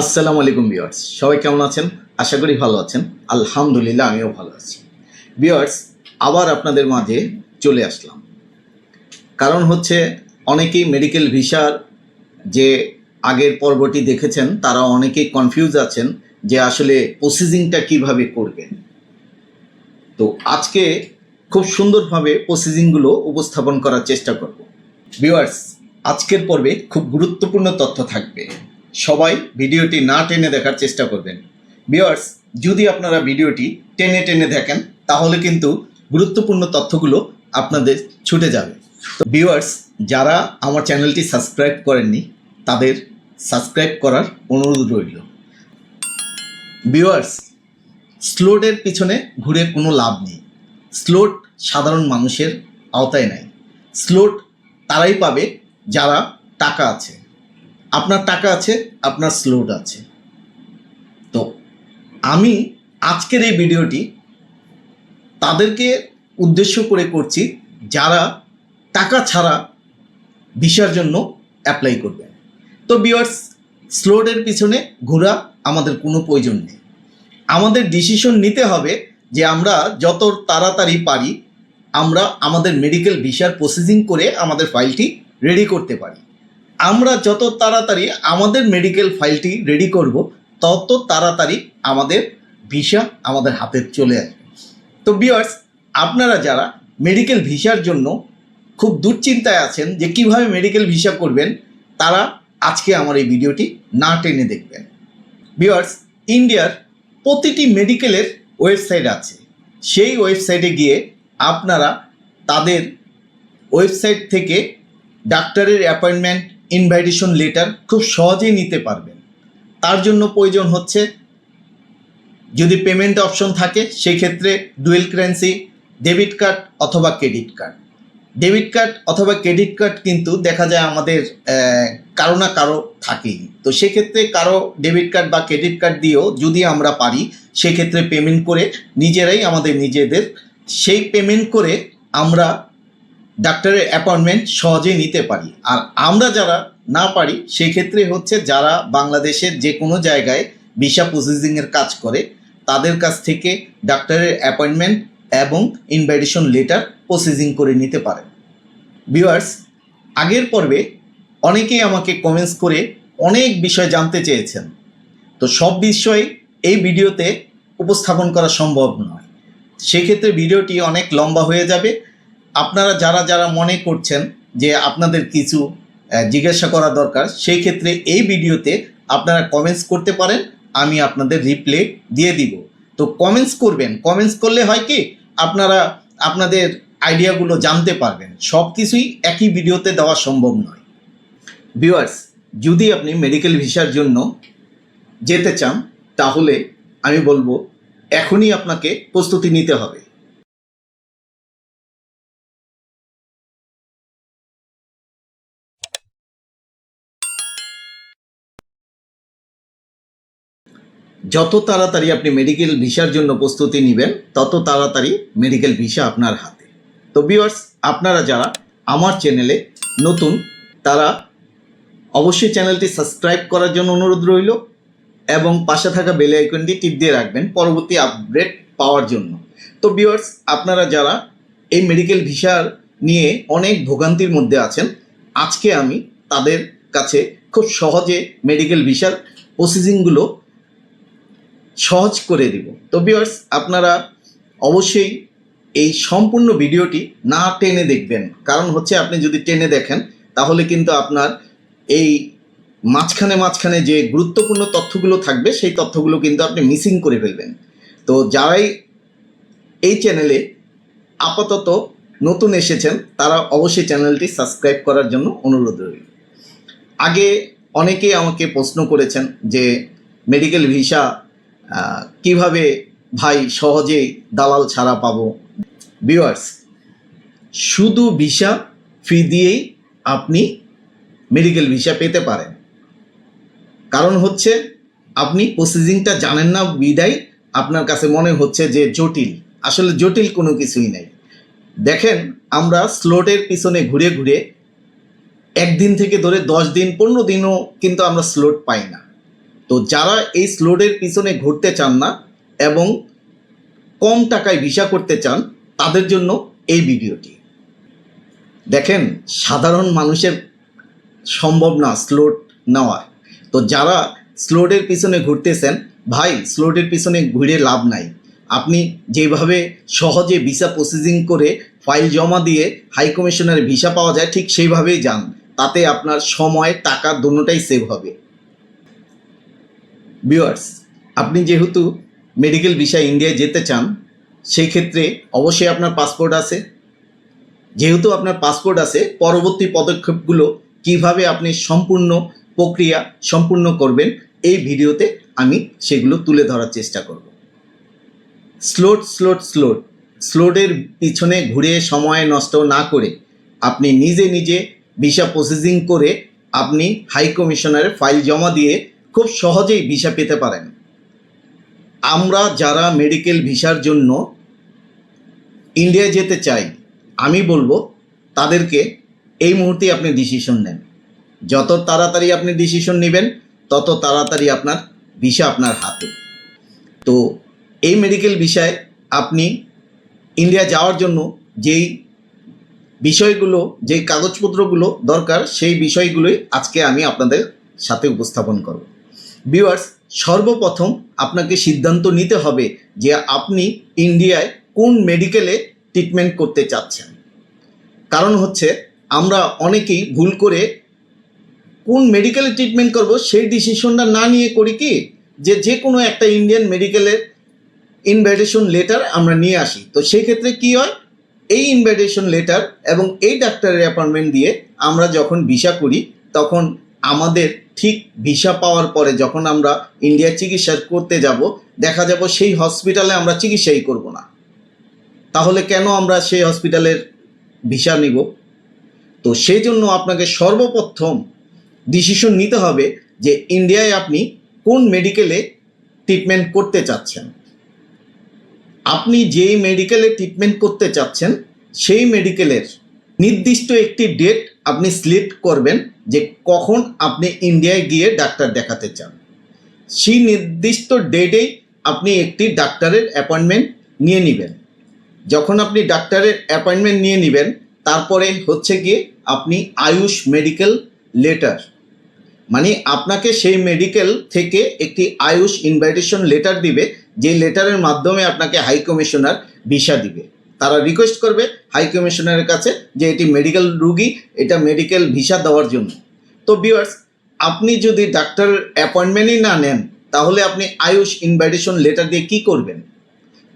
আসসালামু আলাইকুম বিয়ার্স সবাই কেমন আছেন? আশা করি ভালো আছেন। আলহামদুলিল্লাহ, আমিও ভালো আছি। বিয়ার্স আবার আপনাদের মাঝে চলে আসলাম। কারণ হচ্ছে, অনেকেই মেডিকেল ভিসার যে আগের পর্বটি দেখেছেন, তারা অনেকেই কনফিউজ আছেন যে আসলে প্রসেসিংটা কীভাবে করবেন। তো আজকে খুব সুন্দরভাবে প্রসেসিংগুলো উপস্থাপন করার চেষ্টা করব। ভিউয়ার্স, আজকের পর্বে খুব গুরুত্বপূর্ণ তথ্য থাকবে। সবাই ভিডিওটি না টেনে দেখার চেষ্টা করবেন। ভিউয়ার্স, যদি আপনারা ভিডিওটি টেনে টেনে দেখেন, তাহলে কিন্তু গুরুত্বপূর্ণ তথ্যগুলো আপনাদের ছুটে যাবে। তো ভিউয়ার্স, যারা আমার চ্যানেলটি সাবস্ক্রাইব করেননি, তাদের সাবস্ক্রাইব করার অনুরোধ রইল। ভিউয়ার্স স্লোটের পিছনে ঘুরে কোনো লাভ নেই। স্লোট সাধারণ মানুষের আওতায় নাই। স্লোট তারাই পাবে যারা টাকা আছে। আপনার টাকা আছে, আপনার স্লোট আছে। তো আমি আজকের এই ভিডিওটি তাদেরকে উদ্দেশ্য করে করছি যারা টাকা ছাড়া ভিসার জন্য অ্যাপ্লাই করবেন। তো বিয়ার্স স্লোটের পিছনে ঘোরা আমাদের কোনো প্রয়োজন নেই। আমাদের ডিসিশন নিতে হবে যে আমরা যত তাড়াতাড়ি পারি, আমরা আমাদের মেডিকেল ভিসার প্রসেসিং করে আমাদের ফাইলটি রেডি করতে পারি। আমরা যত তাড়াতাড়ি আমাদের মেডিকেল ফাইলটি রেডি করব, তত তাড়াতাড়ি আমাদের ভিসা আমাদের হাতে চলে আসবে। তো বিয়ার্স আপনারা যারা মেডিকেল ভিসার জন্য খুব দুশ্চিন্তায় আছেন যে কীভাবে মেডিকেল ভিসা করবেন, তারা আজকে আমার এই ভিডিওটি না টেনে দেখবেন। বিয়ার্স ইন্ডিয়ার প্রতিটি মেডিকেলের ওয়েবসাইট আছে। সেই ওয়েবসাইটে গিয়ে আপনারা তাদের ওয়েবসাইট থেকে ডাক্তারের অ্যাপয়েন্টমেন্ট ইনভাইটেশন লেটার খুব সহজেই নিতে পারবেন। তার জন্য প্রয়োজন হচ্ছে, যদি পেমেন্ট অপশন থাকে সেই ক্ষেত্রে ডুয়েল কারেন্সি ডেবিট কার্ড অথবা ক্রেডিট কার্ড ডেবিট কার্ড অথবা ক্রেডিট কার্ড কিন্তু দেখা যায় আমাদের কারও না কারও থাকেই। তো সেক্ষেত্রে কারও ডেবিট কার্ড বা ক্রেডিট কার্ড দিয়েও যদি আমরা পারি, সেক্ষেত্রে পেমেন্ট করে নিজেরাই আমাদের নিজেদের সেই পেমেন্ট করে আমরা ডাক্তারের অ্যাপয়েন্টমেন্ট সহজেই নিতে পারি। আর আমরা যারা না পারি সেক্ষেত্রে হচ্ছে যারা বাংলাদেশের যে কোনো জায়গায় ভিসা প্রসেসিংয়ের কাজ করে, তাদের কাছ থেকে ডাক্তারের অ্যাপয়েন্টমেন্ট এবং ইনভাইটেশন লেটার প্রসেসিং করে নিতে পারেন ভিউয়ার্স আগের পর্বে অনেকেই আমাকে কমেন্টস করে অনেক বিষয় জানতে চেয়েছেন। তো সব বিষয় এই ভিডিওতে উপস্থাপন করা সম্ভব নয়। সেক্ষেত্রে ভিডিওটি অনেক লম্বা হয়ে যাবে। আপনারা যারা যারা মনে করছেন যে আপনাদের কিছু জিজ্ঞাসা করা দরকার। সেই ক্ষেত্রে এই ভিডিওতে আপনারা কমেন্টস করতে পারেন, আমি আপনাদের রিপ্লে দিয়ে দিব। তো কমেন্টস করবেন। কমেন্টস করলে হয় কি, আপনারা আপনাদের আইডিয়াগুলো জানতে পারবেন। সব কিছুই একই ভিডিওতে দেওয়া সম্ভব নয়। ভিউয়ার্স যদি আপনি মেডিকেল ভিসার জন্য যেতে চান, তাহলে আমি বলব, এখনই আপনাকে প্রস্তুতি নিতে হবে। যত তাড়াতাড়ি আপনি মেডিকেল ভিসার জন্য প্রস্তুতি নেবেন, তত তাড়াতাড়ি মেডিকেল ভিসা আপনার হাতে। তো ভিউয়ার্স আপনারা যারা আমার চ্যানেলে নতুন, তারা অবশ্যই চ্যানেলটি সাবস্ক্রাইব করার জন্য অনুরোধ রইল এবং পাশে থাকা বেল আইকনটি টিপ দিয়ে রাখবেন পরবর্তী আপডেট পাওয়ার জন্য। তো ভিউয়ার্স আপনারা যারা এই মেডিকেল ভিসার নিয়ে অনেক ভোগান্তির মধ্যে আছেন, আজকে আমি তাদের কাছে খুব সহজে মেডিকেল ভিসার প্রসেসিংগুলো সহজ করে দিব। তো ভিউয়ার্স আপনারা অবশ্যই এই সম্পূর্ণ ভিডিওটি না টেনে দেখবেন। কারণ হচ্ছে আপনি যদি টেনে দেখেন, তাহলে কিন্তু আপনার এই মাঝখানে মাঝখানে যে গুরুত্বপূর্ণ তথ্যগুলো থাকবে, সেই তথ্যগুলো কিন্তু আপনি মিসিং করে ফেলবেন। তো যারাই এই চ্যানেলে আপাতত নতুন এসেছেন, তারা অবশ্যই চ্যানেলটি সাবস্ক্রাইব করার জন্য অনুরোধ রইল। আগে অনেকেই আমাকে প্রশ্ন করেছেন যে মেডিকেল ভিসা কীভাবে ভাই সহজেই দালাল ছাড়া পাবো? ভিউয়ার্স শুধু ভিসা ফি দিয়েই আপনি মেডিকেল ভিসা পেতে পারেন। কারণ হচ্ছে, আপনি প্রসেসিংটা জানেন না বিদায়, আপনার কাছে মনে হচ্ছে যে জটিল। আসলে জটিল কোনো কিছুই নেই। দেখেন, আমরা স্লোটের পিছনে ঘুরে ঘুরে একদিন থেকে ধরে দশ দিন, পনেরো দিনও কিন্তু আমরা স্লোট পাই না। তো যারা এই স্লোডের পিছনে ঘুরতে চান না এবং কম টাকায় ভিসা করতে চান, তাদের জন্য এই ভিডিওটি। দেখেন, সাধারণ মানুষের সম্ভব না স্লোট নেওয়া। তো যারা স্লোডের পিছনে ঘুরতেছেন, ভাই, স্লোডের পিছনে ঘুরে লাভ নাই। আপনি যেভাবে সহজে ভিসা প্রসেসিং করে ফাইল জমা দিয়ে হাই কমিশনের ভিসা পাওয়া যায়, ঠিক সেইভাবেই যান। তাতে আপনার সময়, টাকা, দুটোটাই সেভ হবে। ভিউয়ার্স আপনি যেহেতু মেডিকেল ভিসা ইন্ডিয়ায় যেতে চান, সেই ক্ষেত্রে অবশ্যই আপনার পাসপোর্ট আছে। যেহেতু আপনার পাসপোর্ট আছে, পরবর্তী পদক্ষেপগুলো কীভাবে আপনি সম্পূর্ণ প্রক্রিয়া সম্পূর্ণ করবেন, এই ভিডিওতে আমি সেগুলো তুলে ধরার চেষ্টা করব। স্লোট স্লোট স্লোট স্লোটের পিছনে ঘুরে সময় নষ্ট না করে আপনি নিজে নিজে ভিসা প্রসেসিং করে আপনি হাই কমিশনারে ফাইল জমা দিয়ে খুব সহজেই ভিসা পেতে পারেন। আমরা যারা মেডিকেল ভিসার জন্য ইন্ডিয়া যেতে চাই, আমি বলব, তাদেরকে এই মুহূর্তে আপনি ডিসিশন নেন। যত তাড়াতাড়ি আপনি ডিসিশন নেবেন, তত তাড়াতাড়ি আপনার ভিসা আপনার হাতে। তো এই মেডিকেল বিষয়ে আপনি ইন্ডিয়া যাওয়ার জন্য যেই বিষয়গুলো, যেই কাগজপত্রগুলো দরকার, সেই বিষয়গুলোই আজকে আমি আপনাদের সাথে উপস্থাপন করব। ভিউয়ার্স সর্বপ্রথম আপনাকে সিদ্ধান্ত নিতে হবে যে আপনি ইন্ডিয়ায় কোন মেডিকেলে ট্রিটমেন্ট করতে চাচ্ছেন। কারণ হচ্ছে আমরা অনেকেই ভুল করে কোন মেডিকেলে ট্রিটমেন্ট করব সেই ডিসিশনটা না নিয়ে করি কি? যে যে কোনো একটা ইন্ডিয়ান মেডিকেলের ইনভাইটেশন লেটার আমরা নিয়ে আসি। তো সেই ক্ষেত্রে কি হয়? এই ইনভাইটেশন লেটার এবং এই ডাক্তারের অ্যাপয়েন্টমেন্ট দিয়ে আমরা যখন ভিসা করি, তখন আমাদের ঠিক ভিসা পাওয়ার পরে যখন আমরা ইন্ডিয়ায় চিকিৎসা করতে যাব, দেখা যাব সেই হসপিটালে আমরা চিকিৎসাই করব না। তাহলে কেন আমরা সেই হসপিটালের ভিসা নিব? তো সেই জন্য আপনাকে সর্বপ্রথম ডিসিশন নিতে হবে যে ইন্ডিয়ায় আপনি কোন মেডিকেলে ট্রিটমেন্ট করতে চাচ্ছেন। আপনি যেই মেডিকেলে ট্রিটমেন্ট করতে চাচ্ছেন, সেই মেডিকেলের নির্দিষ্ট একটি ডেট আপনি সিলেক্ট করবেন যে কখন আপনি ইন্ডিয়ায় গিয়ে ডাক্তার দেখাতে চান। সেই নির্দিষ্ট ডেটেই আপনি একটি ডাক্তারের অ্যাপয়েন্টমেন্ট নিয়ে নেবেন। যখন আপনি ডাক্তারের অ্যাপয়েন্টমেন্ট নিয়ে নেবেন, তারপরে হচ্ছে গিয়ে আপনি আয়ুষ মেডিকেল লেটার মানে আপনাকে সেই মেডিকেল থেকে একটি আয়ুষ ইনভাইটেশন লেটার দিবে যে লেটারের মাধ্যমে আপনাকে হাই কমিশনার ভিসা দিবে। তারা রিকোয়েস্ট করবে হাই কমিশনারের কাছে যে এটি মেডিকেল রুগী, এটা মেডিকেল ভিসা দেওয়ার জন্য। তো বিয়ার্স আপনি যদি ডাক্তার অ্যাপয়েন্টমেন্টই না নেন, তাহলে আপনি আয়ুষ ইনভাইটেশন লেটার দিয়ে কি করবেন?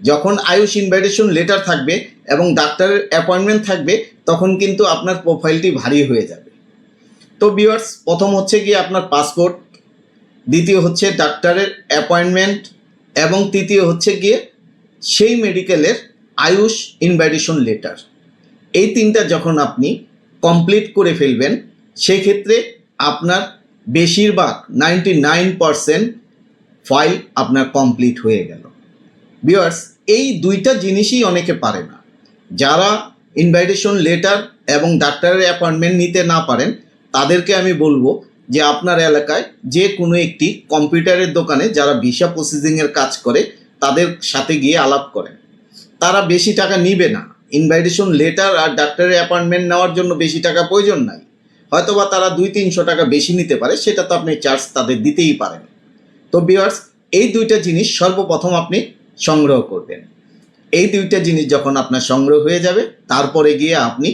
যখন আয়ুষ ইনভাইটেশন লেটার থাকবে এবং ডাক্তারের অ্যাপয়েন্টমেন্ট থাকবে, তখন কিন্তু আপনার প্রোফাইলটি ভারী হয়ে যাবে। তো বিয়ার্স প্রথম হচ্ছে গিয়ে আপনার পাসপোর্ট দ্বিতীয় হচ্ছে ডাক্তারের অ্যাপয়েন্টমেন্ট এবং তৃতীয় হচ্ছে গিয়ে সেই মেডিকেলের আয়ুষ ইনভাইটেশন লেটার এই তিনটা যখন আপনি কমপ্লিট করে ফেলবেন, সেক্ষেত্রে আপনার বেশিরভাগ নাইনটি নাইন পারসেন্ট ফাইল আপনার কমপ্লিট হয়ে গেল। বিয়ার্স এই দুইটা জিনিসই অনেকে পারে না। যারা ইনভাইটেশন লেটার এবং ডাক্তারের অ্যাপয়েন্টমেন্ট নিতে না পারেন, তাদেরকে আমি বলব যে আপনার এলাকায় যে কোনো একটি কম্পিউটারের দোকানে যারা ভিসা প্রসেসিংয়ের কাজ করে, তাদের সাথে গিয়ে আলাপ করেন। তারা বেশি টাকা নিবে না। ইনভাইটেশন লেটার আর ডাক্তারের অ্যাপয়েন্টমেন্ট নেওয়ার জন্য বেশি টাকা প্রয়োজন নাই। হয়তোবা তারা দুই তিনশো টাকা বেশি নিতে পারে, সেটা তো আপনি চার্জ তাদের দিতেই পারেন। তো বিয়ার্স এই দুইটা জিনিস সর্বপ্রথম আপনি সংগ্রহ করবেন। এই দুইটা জিনিস যখন আপনার সংগ্রহ হয়ে যাবে, তারপরে গিয়ে আপনি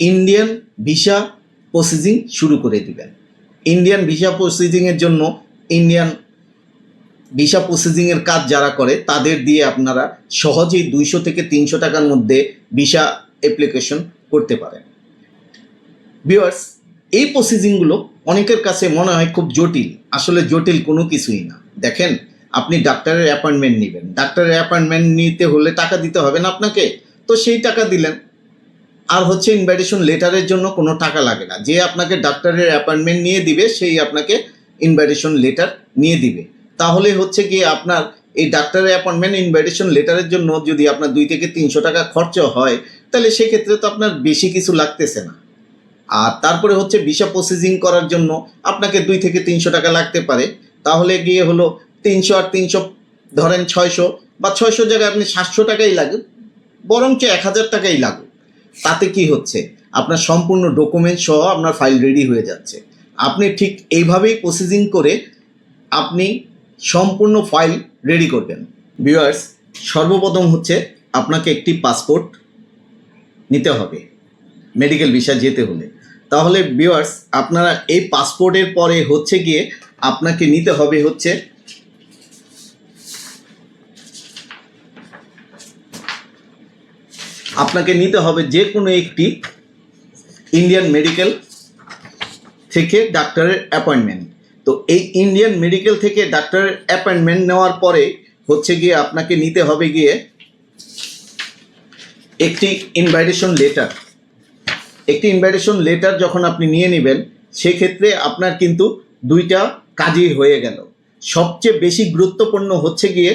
ইন্ডিয়ান ভিসা প্রসেসিং শুরু করে দিবেন। ইন্ডিয়ান ভিসা প্রসেসিংয়ের জন্য ইন্ডিয়ান ভিসা প্রসেসিংয়ের কাজ যারা করে, তাদের দিয়ে আপনারা সহজেই দুইশো থেকে তিনশো টাকার মধ্যে ভিসা অ্যাপ্লিকেশন করতে পারেন। ভিউয়ার্স এই প্রসেসিংগুলো অনেকের কাছে মনে হয় খুব জটিল। আসলে জটিল কোনো কিছুই না। দেখেন, আপনি ডাক্তারের অ্যাপয়েন্টমেন্ট নেবেন। ডাক্তারের অ্যাপয়েন্টমেন্ট নিতে হলে টাকা দিতে হবে না আপনাকে? তো সেই টাকা দিলেন। আর হচ্ছে ইনভাইটেশন লেটারের জন্য কোনো টাকা লাগে না। যে আপনাকে ডাক্তারের অ্যাপয়েন্টমেন্ট নিয়ে দিবে, সেই আপনাকে ইনভাইটেশন লেটার নিয়ে দিবে। তাহলে হচ্ছে কি আপনার এই ডাক্তারের অ্যাপয়েন্টমেন্ট ইনভাইটেশন লেটারের জন্য যদি আপনার দুই থেকে তিনশো টাকা খরচ হয়, তাহলে সেক্ষেত্রে তো আপনার বেশি কিছু লাগতেছে না। আর তারপরে হচ্ছে ভিসা প্রসেসিং করার জন্য আপনাকে দুই থেকে তিনশো টাকা লাগতে পারে। তাহলে গিয়ে হলো তিনশো আর তিনশো, ধরেন ছয়শো বা ছয়শো জায়গায় আপনি সাতশো টাকাই লাগুক, বরঞ্চ এক হাজার টাকাই লাগুক। তাতে কি হচ্ছে? আপনার সম্পূর্ণ ডকুমেন্ট সহ আপনার ফাইল রেডি হয়ে যাচ্ছে। আপনি ঠিক এইভাবেই প্রসেসিং করে আপনি সম্পূর্ণ ফাইল রেডি করবেন ভিউয়ার্স সর্বপ্রথম হচ্ছে আপনাকে একটি পাসপোর্ট নিতে হবে মেডিকেল ভিসা যেতে হলে। তাহলে ভিউয়ার্স আপনারা এই পাসপোর্টের পরে হচ্ছে গিয়ে আপনাকে নিতে হবে হচ্ছে আপনাকে নিতে হবে যে কোনো একটি ইন্ডিয়ান মেডিকেল থেকে ডাক্তারের অ্যাপয়েন্টমেন্ট তো এই ইন্ডিয়ান মেডিকেল থেকে ডাক্তারের অ্যাপয়েন্টমেন্ট নেওয়ার পরে হচ্ছে গিয়ে আপনাকে নিতে হবে গিয়ে একটি ইনভাইটেশন লেটার একটি ইনভাইটেশন লেটার যখন আপনি নিয়ে নেবেন, সেক্ষেত্রে আপনার কিন্তু দুইটা কাজই হয়ে গেল। সবচেয়ে বেশি গুরুত্বপূর্ণ হচ্ছে গিয়ে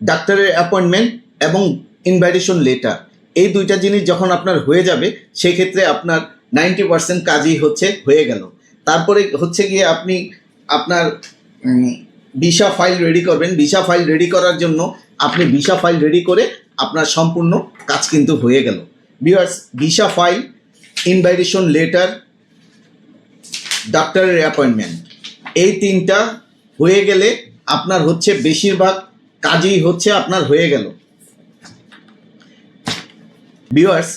ডাক্তারের অ্যাপয়েন্টমেন্ট এবং ইনভাইটেশন লেটার এই দুইটা জিনিস যখন আপনার হয়ে যাবে, সেক্ষেত্রে আপনার নাইনটি পার্সেন্ট কাজই হচ্ছে, হয়ে গেল। তারপরে হচ্ছে গিয়ে আপনি আপনার ভিসা ফাইল রেডি করবেন। ভিসা ফাইল রেডি করার জন্য আপনি ভিসা ফাইল রেডি করে আপনার সম্পূর্ণ কাজ কিন্তু হয়ে গেল। বিয়ার্স ভিসা ফাইল ইনভাইটেশন লেটার ডাক্তারের অ্যাপয়েন্টমেন্ট এই তিনটা হয়ে গেলে আপনার হচ্ছে বেশিরভাগ কাজই হচ্ছে আপনার হয়ে গেল। ভিউয়ার্স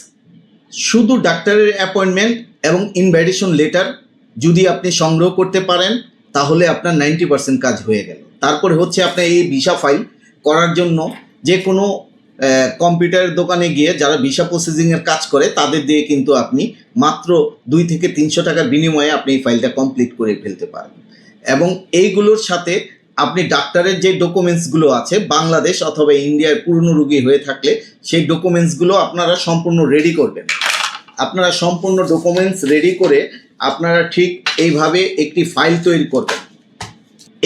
শুধু ডাক্তারের অ্যাপয়েন্টমেন্ট এবং ইনভাইটেশন লেটার যদি আপনি সংগ্রহ করতে পারেন তাহলে আপনার নাইনটি পার্সেন্ট কাজ হয়ে গেল। তারপরে হচ্ছে আপনার এই ভিসা ফাইল করার জন্য যে কোনো কম্পিউটারের দোকানে গিয়ে যারা ভিসা প্রসেসিংয়ের কাজ করে, তাদের দিয়ে কিন্তু আপনি মাত্র দুই থেকে তিনশো টাকার বিনিময়ে আপনি এই ফাইলটা কমপ্লিট করে ফেলতে পারবেন। এবং এইগুলোর সাথে আপনি ডাক্তারের যে ডকুমেন্টসগুলো আছে, বাংলাদেশ অথবা ইন্ডিয়ার পুরনো রুগী হয়ে থাকলে সেই ডকুমেন্টসগুলো আপনারা সম্পূর্ণ রেডি করবেন। আপনারা সম্পূর্ণ ডকুমেন্টস রেডি করে আপনারা ঠিক এইভাবে একটি ফাইল তৈরি করবেন।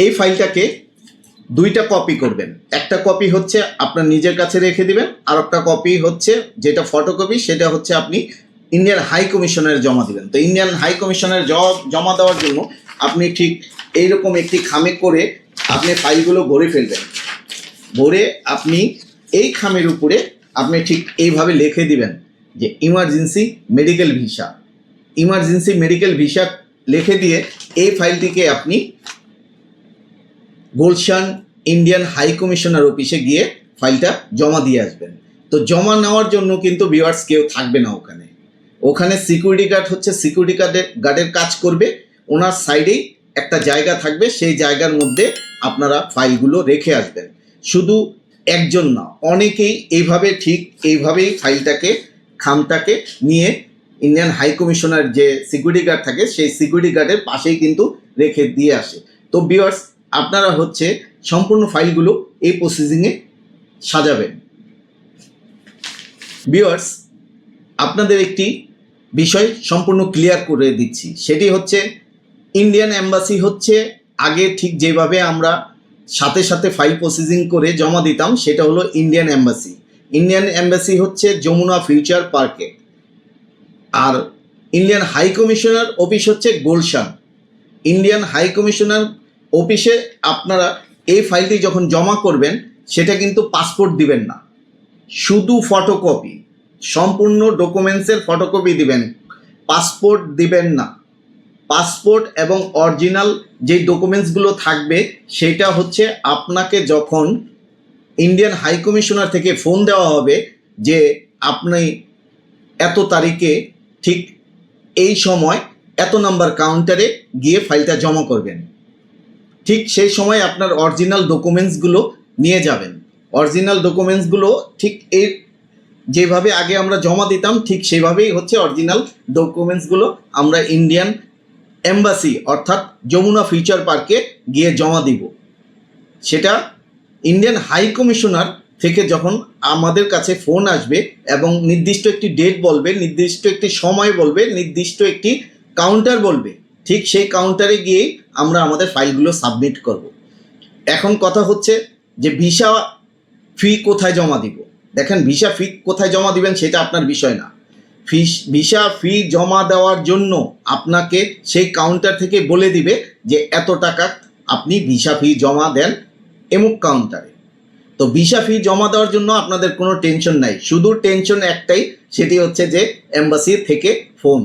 এই ফাইলটাকে দুইটা কপি করবেন। একটা কপি হচ্ছে আপনার নিজের কাছে রেখে দিবেন আর একটা কপি হচ্ছে যেটা ফটোকপি, সেটা হচ্ছে আপনি ইন্ডিয়ান হাই কমিশনের জমা দিবেন। তো ইন্ডিয়ান হাই কমিশনের জমা দেওয়ার জন্য আপনি ঠিক এইরকম একটি খামে করে আপনি ফাইলগুলো ভরে ফেলবেন। ভরে আপনি এই খামের উপরে আপনি ঠিক এইভাবে লিখে দিবেন যে emergency medical visa. Emergency medical visa লিখে দিয়ে এই ফাইলটিকে আপনি গুলশান ইন্ডিয়ান হাই কমিশনার অফিসে গিয়ে ফাইলটা জমা দিয়ে আসবেন। তো জমা নেওয়ার জন্য কিন্তু ভিউয়ার্স কেউ থাকবে না ওখানে। ওখানে সিকিউরিটি গার্ড হচ্ছে সিকিউরিটি গার্ডের গার্ডের কাজ করবে। ওনার সাইডেই একটা জায়গা থাকবে, সেই জায়গার মধ্যে আপনারা ফাইলগুলো রেখে আসবেন। শুধু একজন না, অনেকেই এইভাবে ঠিক এইভাবেই ফাইলটাকে, খামটাকে নিয়ে ইন্ডিয়ান হাই কমিশনার যে সিকিউরিটি গার্ড থাকে, সেই সিকিউরিটি গার্ডের পাশেই কিন্তু রেখে দিয়ে আসে। তো বিয়ার্স আপনারা হচ্ছে সম্পূর্ণ ফাইলগুলো এই প্রসেসিংয়ে সাজাবেন। বিয়ার্স আপনাদের একটি বিষয় সম্পূর্ণ ক্লিয়ার করে দিচ্ছি। সেটি হচ্ছে ইন্ডিয়ান অ্যাম্বাসি হচ্ছে আগে ঠিক যেভাবে আমরা সাথে সাথে ফাইল প্রসেসিং করে জমা দিতাম, সেটা হলো ইন্ডিয়ান অ্যাম্বাসি ইন্ডিয়ান অ্যাম্বাসি হচ্ছে যমুনা ফিউচার পার্কে আর ইন্ডিয়ান হাই কমিশনার অফিস হচ্ছে গুলশান। ইন্ডিয়ান হাই কমিশনার অফিসে আপনারা এই ফাইলটি যখন জমা করবেন, সেটা কিন্তু পাসপোর্ট দিবেন না। শুধু ফটোকপি সম্পূর্ণ ডকুমেন্টসের ফটোকপি দিবেন। পাসপোর্ট দিবেন না। পাসপোর্ট এবং অরিজিনাল যে ডকুমেন্টসগুলো থাকবে, সেটা হচ্ছে আপনাকে যখন ইন্ডিয়ান হাই কমিশনার থেকে ফোন দেওয়া হবে যে আপনি এত তারিখে ঠিক এই সময় এত নাম্বার কাউন্টারে গিয়ে ফাইলটা জমা করবেন। ঠিক সেই সময় আপনার অরিজিনাল ডকুমেন্টসগুলো নিয়ে যাবেন। অরিজিনাল ডকুমেন্টসগুলো ঠিক এই যেভাবে আগে আমরা জমা দিতাম, ঠিক সেভাবেই হচ্ছে অরিজিনাল ডকুমেন্টসগুলো আমরা ইন্ডিয়ান এম্বাসি অর্থাৎ যমুনা ফিউচার পার্কে গিয়ে জমা দিব। সেটা ইন্ডিয়ান হাই কমিশনার থেকে যখন আমাদের কাছে ফোন আসবে এবং নির্দিষ্ট একটি ডেট বলবে, নির্দিষ্ট একটি সময় বলবে, নির্দিষ্ট একটি কাউন্টার বলবে, ঠিক সেই কাউন্টারে গিয়েই আমরা আমাদের ফাইলগুলো সাবমিট করব। এখন কথা হচ্ছে যে ভিসা ফি কোথায় জমা দিব? দেখেন, ভিসা ফি কোথায় জমা দিবেন সেটা আপনার বিষয় না। ফিস, ভিসা ফি জমা দেওয়ার জন্য আপনাকে সেই কাউন্টার থেকে বলে দিবে যে এত টাকা আপনি ভিসা ফি জমা দেন এমুক কাউন্টারে তো ভিসা ফি জমা দেওয়ার জন্য আপনাদের কোনো টেনশন নাই। শুধু টেনশন একটাই, সেটি হচ্ছে যে এম্বাসি থেকে ফোন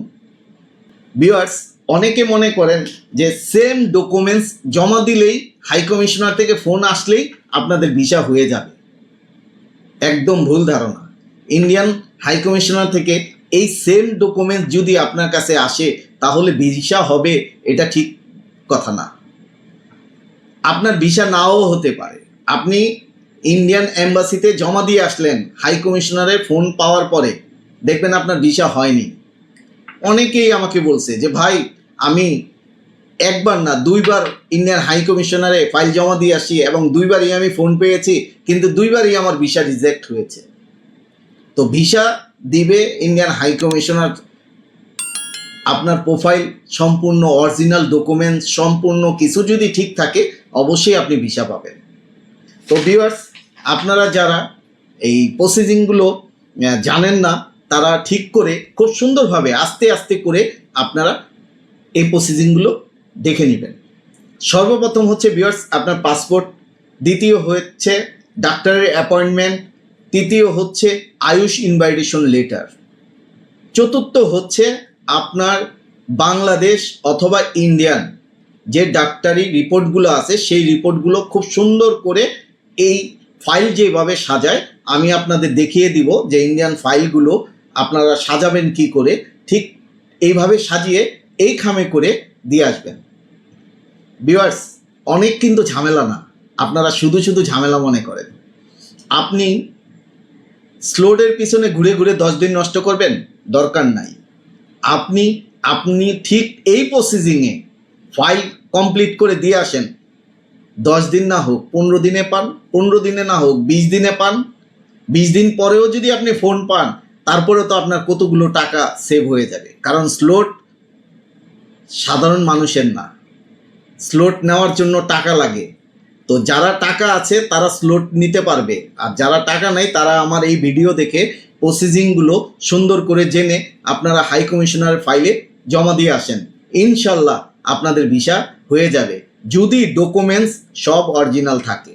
ভিউয়ার্স অনেকে মনে করেন যে সেম ডকুমেন্টস জমা দিলেই হাই কমিশনার থেকে ফোন আসলেই আপনাদের ভিসা হয়ে যাবে। একদম ভুল ধারণা। ইন্ডিয়ান হাই কমিশনার থেকে এই সেম ডকুমেন্টস যদি আপনার কাছে আসে, তাহলে ভিসা হবে, এটা ঠিক কথা না। আপনার ভিসা নাও হতে পারে। আপনি ইন্ডিয়ান এম্বাসিতে জমা দিয়ে আসলেন হাই কমিশনারের ফোন পাওয়ার পরে। দেখবেন আপনার ভিসা হয়নি। অনেকেই আমাকে বলছে যে, ভাই, আমি একবার না, দুইবার ইন্ডিয়ান হাই কমিশনারে ফাইল জমা দিয়ে আসি এবং দুইবারই আমি ফোন পেয়েছি, কিন্তু দুইবারই আমার ভিসা রিজেক্ট হয়েছে। তো ভিসা দিবে ইন্ডিয়ান হাই কমিশনার আপনার প্রোফাইল সম্পূর্ণ অরিজিনাল ডকুমেন্ট সম্পূর্ণ কিছু যদি ঠিক থাকে, অবশ্যই আপনি ভিসা পাবেন। তো ভিউয়ার্স আপনারা যারা এই প্রসেসিংগুলো জানেন না, তারা ঠিক করে, খুব সুন্দরভাবে আস্তে আস্তে করে আপনারা এই প্রসেসিংগুলো দেখে নেবেন। সর্বপ্রথম হচ্ছে ভিউয়ার্স আপনার পাসপোর্ট দ্বিতীয় হচ্ছে ডাক্তারের অ্যাপয়েন্টমেন্ট তৃতীয় হচ্ছে আয়ুষ ইনভাইটেশন লেটার চতুর্থ হচ্ছে আপনার বাংলাদেশ অথবা ইন্ডিয়ান যে ডাক্তারি রিপোর্টগুলো আছে, সেই রিপোর্টগুলো খুব সুন্দর করে এই ফাইল যেভাবে সাজায়, আমি আপনাদের দেখিয়ে দিব যে ইন্ডিয়ান ফাইলগুলো আপনারা সাজাবেন কি করে। ঠিক এইভাবে সাজিয়ে এই খামে করে দিয়ে আসবেন। ভিউয়ার্স অনেক কিন্তু ঝামেলা না। আপনারা শুধু শুধু ঝামেলা মনে করেন। আপনি স্লোডের পিছনে ঘুরে ঘুরে দশ দিন নষ্ট করবেন? দরকার নাই। আপনি আপনি ঠিক এই প্রসিজিংয়ে ফাইল কমপ্লিট করে দিয়ে আসেন। দশ দিন না হোক, পনেরো দিনে পান, পনেরো দিনে না হোক, বিশ দিনে পান। বিশ দিন পরেও যদি আপনি ফোন পান তারপরে তো আপনার কতগুলো টাকা সেভ হয়ে যাবে। কারণ স্লোট সাধারণ মানুষের না। স্লোট নেওয়ার জন্য টাকা লাগে। তো যারা টাকা আছে, তারা স্লোট নিতে পারবে। আর যারা টাকা নাই, তারা আমার এই ভিডিও দেখে প্রসেসিংগুলো সুন্দর করে জেনে আপনারা হাই কমিশনার ফাইলে জমা দিয়ে আসেন। ইনশাল্লাহ আপনাদের ভিসা হয়ে যাবে। যদি ডকুমেন্টস সব অরিজিনাল থাকে।